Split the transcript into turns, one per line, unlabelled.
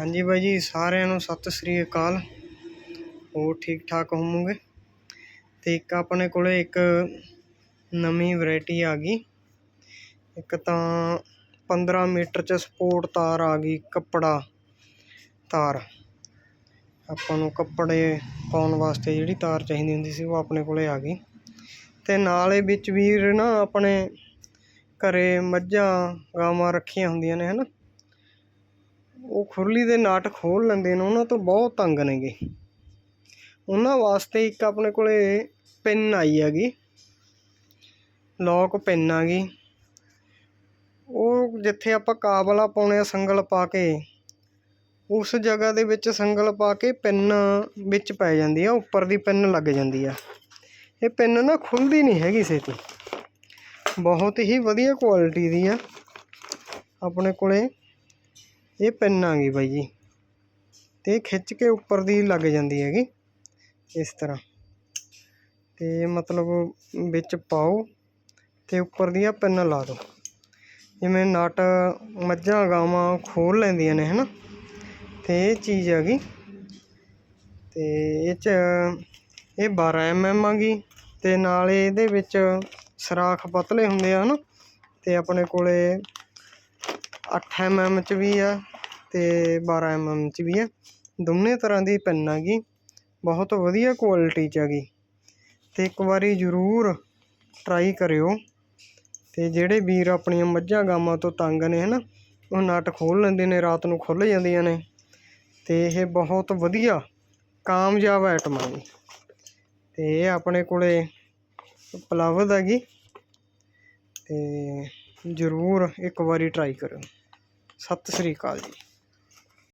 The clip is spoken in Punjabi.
ਹਾਂਜੀ ਬਾਈ ਜੀ, ਸਾਰਿਆਂ ਨੂੰ ਸਤਿ ਸ੍ਰੀ ਅਕਾਲ। ਹੋਰ ਠੀਕ ਠਾਕ ਹੋਵੋਗੇ? ਤੇ ਇੱਕ ਆਪਣੇ ਕੋਲੇ ਇੱਕ ਨਵੀਂ ਵੈਰਾਈਟੀ ਆ ਗਈ। ਇੱਕ ਤਾਂ 15 ਮੀਟਰ ਚ ਸਪੋਰਟ ਤਾਰ ਆ ਗਈ, ਕੱਪੜਾ ਤਾਰ। ਆਪਾਂ ਨੂੰ ਕੱਪੜੇ ਪਾਉਣ ਵਾਸਤੇ ਜਿਹੜੀ ਤਾਰ ਚਾਹੀਦੀ ਹੁੰਦੀ ਸੀ, ਉਹ ਆਪਣੇ ਕੋਲੇ ਆ ਗਈ। ਤੇ ਨਾਲੇ ਵਿੱਚ ਵੀਰ ਨਾ ਆਪਣੇ ਘਰੇ ਮੱਝਾਂ, ਗਾਵਾਂ ਰੱਖੀਆਂ ਹੁੰਦੀਆਂ ਨੇ, ਹਨਾ? ਉਹ ਖੁਰਲੀ ਦੇ ਨਾਟ ਖੋਲ ਲੈਂਦੇ ਨੇ, ਉਹਨਾਂ ਤੋਂ ਬਹੁਤ ਤੰਗ ਨੇਗੇ। ਉਹਨਾਂ ਵਾਸਤੇ ਇੱਕ ਆਪਣੇ ਕੋਲੇ ਪਿੰਨ ਆਈ ਹੈਗੀ। ਲੋਕ ਪਿੰਨ ਆ ਗਈ ਉਹ ਜਿੱਥੇ ਆਪਾਂ ਕਾਬਲਾ ਪਾਉਣੇ ਆ ਸੰਗਲ ਪਾ ਕੇ, ਉਸ ਜਗ੍ਹਾ ਦੇ ਵਿੱਚ ਸੰਗਲ ਪਾ ਕੇ ਪਿੰਨ ਵਿੱਚ ਪੈ ਜਾਂਦੀ ਆ, ਉੱਪਰ ਦੀ ਪਿੰਨ ਲੱਗ ਜਾਂਦੀ ਆ। ਇਹ ਪਿੰਨ ਨਾ ਖੁੱਲਦੀ ਨਹੀਂ ਹੈਗੀ ਛੇਤੀ ਬਹੁਤ ਹੀ ਵਧੀਆ ਕੁਆਲਿਟੀ ਦੀ ਆ। ਆਪਣੇ ਕੋਲੇ ਇਹ ਪਿੰਨ ਆ ਗਈ ਬਾਈ ਜੀ। ਤੇ ਇਹ ਖਿੱਚ ਕੇ ਉੱਪਰ ਦੀ ਲੱਗ ਜਾਂਦੀ ਹੈਗੀ। ਇਸ ਤਰ੍ਹਾਂ। ਤੇ ਮਤਲਬ ਵਿੱਚ ਪਾਓ ਤੇ ਉੱਪਰ ਦੀ ਆ ਪਿੰਨ ਲਾ ਦਿਓ ਜਿਵੇਂ ਨਟ ਮੱਝਾਂ ਗਾਵਾਂ ਖੋਲ ਲੈਂਦੀਆਂ ਨੇ, ਹਨਾ। ਤੇ ਇਹ ਚੀਜ਼ ਹੈਗੀ ਤੇ ਇਹ ਚ ਇਹ 12 mm ਆ ਗਈ। ਤੇ ਨਾਲ ਇਹਦੇ ਵਿੱਚ ਸਰਾਖ ਪਤਲੇ ਹੁੰਦੇ ਆ, ਹਨਾ। ਤੇ ਆਪਣੇ ਕੋਲੇ 8 mm ਚ ਵੀ ਆ। ਤੇ 12 mm ਚ ਵੀ ਹੈ। ਦੋਨੇ ਤਰ੍ਹਾਂ ਦੀ ਪੈਨ ਹੈਗੀ। ਬਹੁਤ ਵਧੀਆ ਕੁਆਲਿਟੀ ਚ ਹੈਗੀ। ਅਤੇ ਇੱਕ ਵਾਰੀ ਜ਼ਰੂਰ ਟਰਾਈ ਕਰਿਓ। ਅਤੇ ਜਿਹੜੇ ਵੀਰ ਆਪਣੀਆਂ ਮੱਝਾਂ ਗਾਵਾਂ ਤੋਂ ਤੰਗ ਨੇ ਹੈ ਨਾ ਉਹ ਨਟ ਖੋਲ੍ਹ ਲੈਂਦੇ ਨੇ, ਰਾਤ ਨੂੰ ਖੁੱਲ ਜਾਂਦੀਆਂ ਨੇ। ਅਤੇ ਇਹ ਬਹੁਤ ਵਧੀਆ, ਕਾਮਯਾਬ ਆਈਟਮ ਆ ਜੀ। ਅਤੇ ਇਹ ਆਪਣੇ ਕੋਲੇ ਉਪਲਬਧ ਹੈਗੀ। ਅਤੇ ਜ਼ਰੂਰ ਇੱਕ ਵਾਰੀ ਟਰਾਈ ਕਰਿਓ। ਸਤਿ ਸ੍ਰੀ ਅਕਾਲ ਜੀ।